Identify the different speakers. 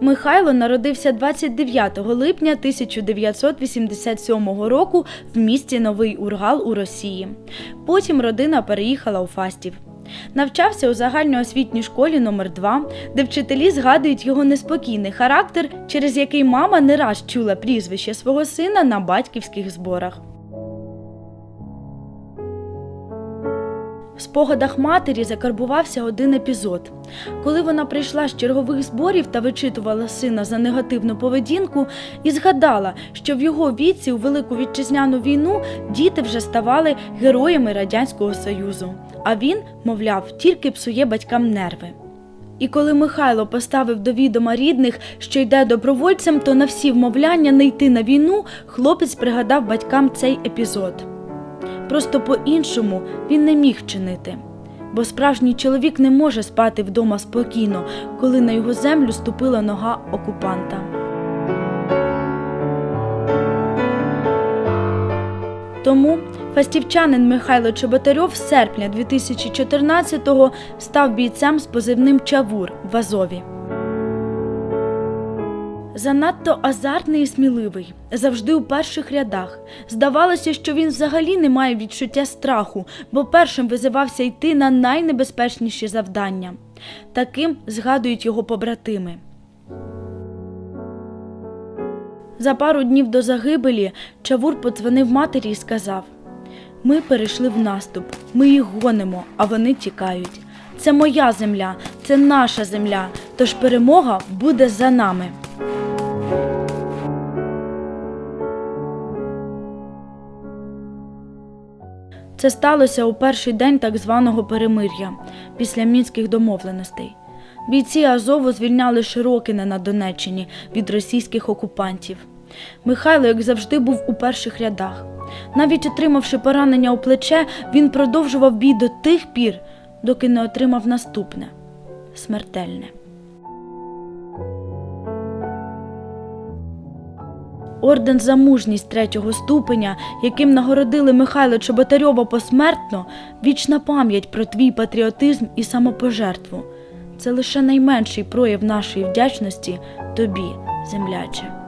Speaker 1: Михайло народився 29 липня 1987 року в місті Новий Ургал у Росії. Потім родина переїхала у Фастів. Навчався у загальноосвітній школі номер 2 де вчителі згадують його неспокійний характер, через який мама не раз чула прізвище свого сина на батьківських зборах. В спогадах матері закарбувався один епізод. Коли вона прийшла з чергових зборів та вичитувала сина за негативну поведінку, і згадала, що в його віці у Велику вітчизняну війну діти вже ставали героями Радянського Союзу, а він, мовляв, тільки псує батькам нерви. І коли Михайло поставив до відома рідних, що йде добровольцем, то на всі вмовляння не йти на війну, хлопець пригадав батькам цей епізод. Просто по-іншому він не міг вчинити. Бо справжній чоловік не може спати вдома спокійно, коли на його землю ступила нога окупанта. Тому фастівчанин Михайло Чеботарьов з серпня 2014-го став бійцем з позивним Чавур в Азові. Занадто азартний і сміливий, завжди у перших рядах. Здавалося, що він взагалі не має відчуття страху, бо першим визивався йти на найнебезпечніші завдання. Таким згадують його побратими. За пару днів до загибелі Чавур подзвонив матері і сказав: Ми перейшли в наступ, ми їх гонимо, а вони тікають. Це моя земля, це наша земля, тож перемога буде за нами. Це сталося у перший день так званого перемир'я після мінських домовленостей. Бійці Азову звільняли Широкине на Донеччині від російських окупантів. Михайло, як завжди, був у перших рядах. Навіть отримавши поранення у плече, він продовжував бій до тих пір, доки не отримав наступне смертельне. Орден за мужність третього ступеня, яким нагородили Михайла Чоботарьова посмертно, вічна пам'ять про твій патріотизм і самопожертву. Це лише найменший прояв нашої вдячності тобі, земляче.